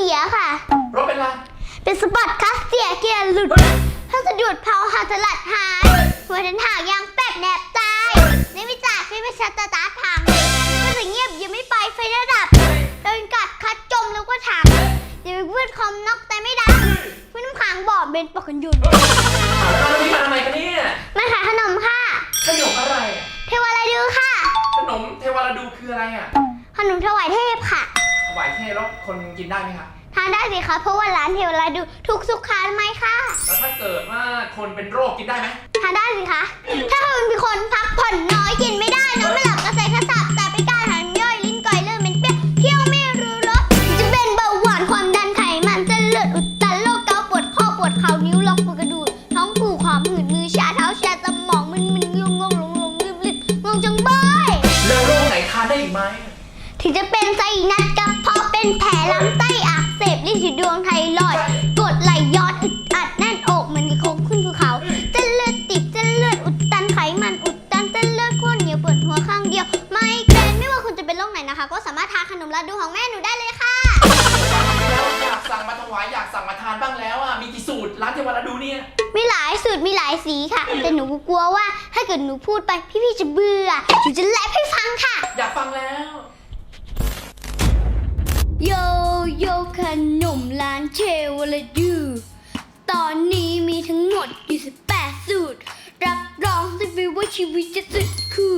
สียค่ะ รถเป็นไร เป็นสปอร์ตคัสเสียเกียร์หลุดเฮ้ยถ้าสะดุดเผาหาสลัดหายเฮ้ยหัวทันหางยางแปดแนบตายไม่ไม่จ่ายไม่ไม่ชัดตาตาร์ทถังถ้าจะเงียบยังไม่ไปไฟระดับโดนกัดคัดจมแล้วก็ถังเดี๋ยวเพื่อนคอมน็อกแต่ไม่ดังเพื่อนน้ำขังบ่อเบนปอกกันหยุดเฮ้ยแล้วเรานี่มาทำไมกันเนี่ยมาขายขนมค่ะ ขนมอะไรอะเทวาลาดูค่ะ ขนมเทวาลาดูคืออะไรอะ ขนมถวายเทพค่ะ ถวายเทแล้วคนกินได้ไหมคะทานได้สิคะเพราะว่าร้านเทวราดูถูกสุขอนามัยค่ะแล้วถ้าเกิดว่าคนเป็นโรคกินได้ไหมทานได้สิคะ ถ้าคุณเป็นคนพักผ่อนน้อยกินไม่ได้นอนไม่หลับกระเซ็นกระสับแต่ไปการอาหารย่อยลิ้นก่อยเลื่อนเป็นเปรี้ยวเที่ยวไม่รู้รสจะเป็นเบาหวานความดันไขมันเส้นเลือดอุดตันโรคเกาต์ปวดข้อปวดเข่านิ้วล็อกปวดกระดูกท้องผูกหอบหืดมือชาเท้าชาสมองมึนมึนงงงงงงลืมลืมงงจังบ้อยแล้วโรคไหนทานได้อีกไหมถึงจะเป็นไส้นัด ดวงไทรอยด์กดไหลย้อนอึดอัดแน่นอกเหมือนกับโคกขึ้นภูเขาเส้นเลือดติดเส้นเลือดอุดตันไขมันอุดตันเส้นเลือดข้นเหนียวปวดหัวข้างเดียว ไมเกรนไม่ว่าคุณจะเป็นโรคไหนนะคะ ก็สามารถทานขนมลาดูของแม่หนูได้เลยค่ะแล้วอยากสั่งมาถวายอยากสั่งมาทานบ้างแล้วอะมีกี่สูตรร้านเทวาลาดูเนี่ย มีหลายสูตรมีหลายสีค่ะ แต่หนูกลัวว่าถ้าเกิดหนูพูดไปพี่ๆจะเบื่อหนูจะแลบให้ฟังค่ะ อยากฟังแล้ว โยโย่ขนมร้านเชวลาดูตอนนี้มีทั้งหมด 28 สูตร รับรองได้ไปว่าชีวิตจะสุดคู่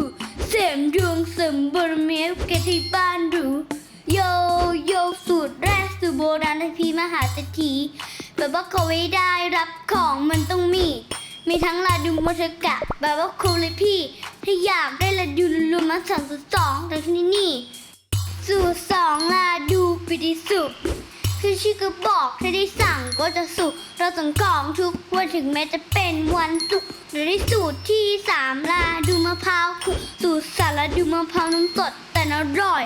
เสริมดวงเสริมบารมีแกที่บ้านหรูโยโย่สูตรแรกสูตรโบราณให้พี่มหาเศรษฐีแบบว่าเขาไม่ได้รับของมันต้องมี มีทั้งลาดูมเทกะแบบว่าคูเลยพี่ ถ้าอยากได้ลาดูรวมมาสั่งสองแต่ที่นี่ ดูปิติสุขคือชื่อก็บอกถ้าได้สั่งก็จะสุขเราสั่งของทุกวันถึงแม้จะเป็นวันศุกร์หรือได้สูตรที่สามลาดูมะพร้าวคือสูตรสาราดูมะพร้าวน้ำสดแต่อร่อย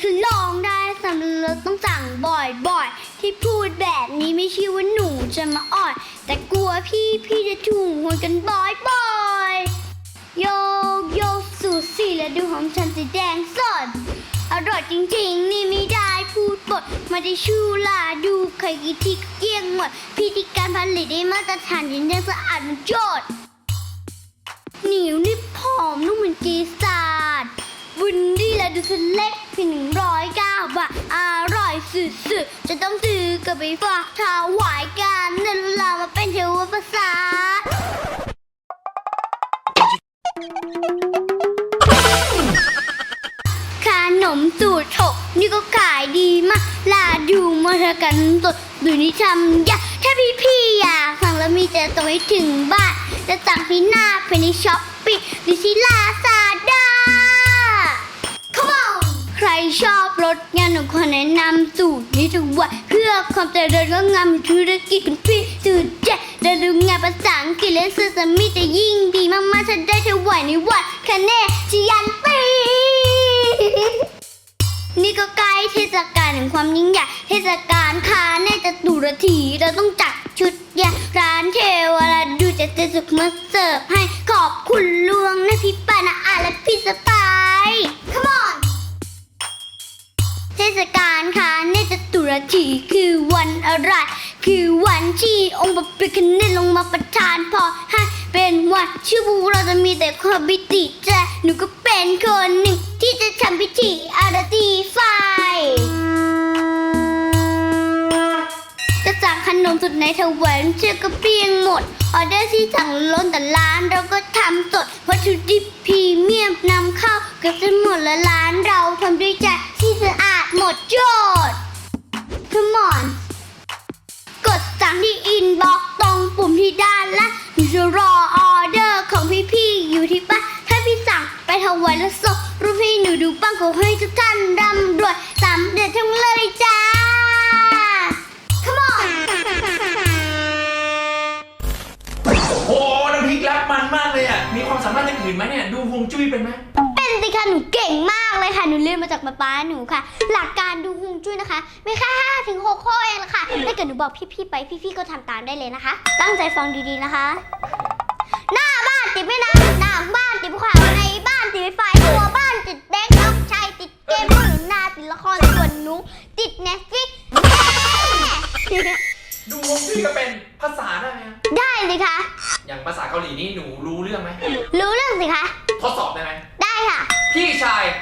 ถ้าลองได้สั่งเราต้องสั่งบ่อยๆ ที่พูดแบบนี้ไม่ใช่ว่าหนูจะมาอ่อย แต่กลัวพี่พี่จะถูกหวยกันบ่อยๆ โยกโยกสูตรสีและดูของฉันสีแดงสดอร่อยจริงๆ นี่ไม่ มาได้ชูลาดูใครกี่ที่ก็เกี้ยงหมด พิธีการผลิตได้มาตรฐานยืนยันสะอาดมันโจดเหนียวนี่ผอมนุ่มเหมือนกีซาดบุนดี้และดูสเล็กเพียงหนึ่งร้อยเก้าบาทอร่อยสุดๆจะต้องซื้อกลับไปฝากถวายกันเดินลามาเป็นเทวประสาทขนมสูตรถก นี่ก็ขายดีมากลาดูมาเธอกันสดดูนี่ทำยากถ้าพี่พี่อยากสั่งแล้วมีแต่ส่งให้ถึงบ้าน จะสั่งที่หน้าเพนในช้อปปี้หรือที่ลาซาด้า Come on ใครชอบรถงานหนูขอแนะนำสูตรนี้ทุกวันเพื่อความเจริญก็งามธุรกิจคุณพี่สูตรเจ๊เดินดูงานภาษาอังกฤษและสื่อสมิจะยิ่งดีมากๆฉันได้ถวายในวันคะแนนชยัน นี่ก็ใกล้เทศกาลแห่งความยิ่งใหญ่เทศกาลคาในจตุรถีเราต้องจัดชุดใหญ่ร้านเทวราดูจะเจสุขมาเสิร์ฟให้ขอบคุณลวงนะพี่ปานาอาและพี่สปาย Come on เทศกาลค่ะในจตุรถีคือวันอะไรคือวันที่องค์พระพิฆเนศลงมาประทานพรให้เป็นวันชื่อบูเราจะมีแต่ความบิติใจหนูก็เป็นคนหนึ่ง ที่จะทำพิธีอารตีไฟ จะสั่งขนมสุดในถวันเชื่อก็เปียงหมด ออเดอร์ที่สั่งล้นแต่ร้านเราก็ทำสด วัตถุดิบพรีเมียมนำเข้า เกือบจะหมดและร้านเราทำด้วยใจ งไปถวายแล้วส่งรูปให้หนูดูบ้างขอให้ทุกท่านร่ำรวยสำเร็จทั้งเลยจ้า Come on โอ้โหน้ำพริกแรปมันมากเลยอะ มีความสามารถอย่างอื่นไหมเนี่ย ดูฮวงจุ้ยเป็นไหมเป็นสิคะหนูเก่งมากเลยค่ะ หนูเรียนมาจากป๊าป๊าหนูค่ะ หลักการดูฮวงจุ้ยนะคะ ไม่แค่ห้าถึงหกข้อเองละค่ะถ้าเกิดหนูบอกพี่ๆไปพี่ๆก็ทำตามได้เลยนะคะ ตั้งใจฟังดีๆนะคะ หน้าบ้านติดไม่น้ำหน้าบ้านติดภูเขาในบ้าน ติดไฟฟ้าตัวบ้านติดเด็กน้องชายติดเกมผู้หนูนาติดละครส่วนหนูติดเน็ตฟิกดูฮวงจุ้ยก็เป็นภาษาได้ไหมครับได้สิคะ อย่างภาษาเกาหลีนี่หนูรู้เรื่องไหมรู้เรื่องสิคะ ทดสอบได้ไหมได้ค่ะ พี่ชายโอปป้าใหญ่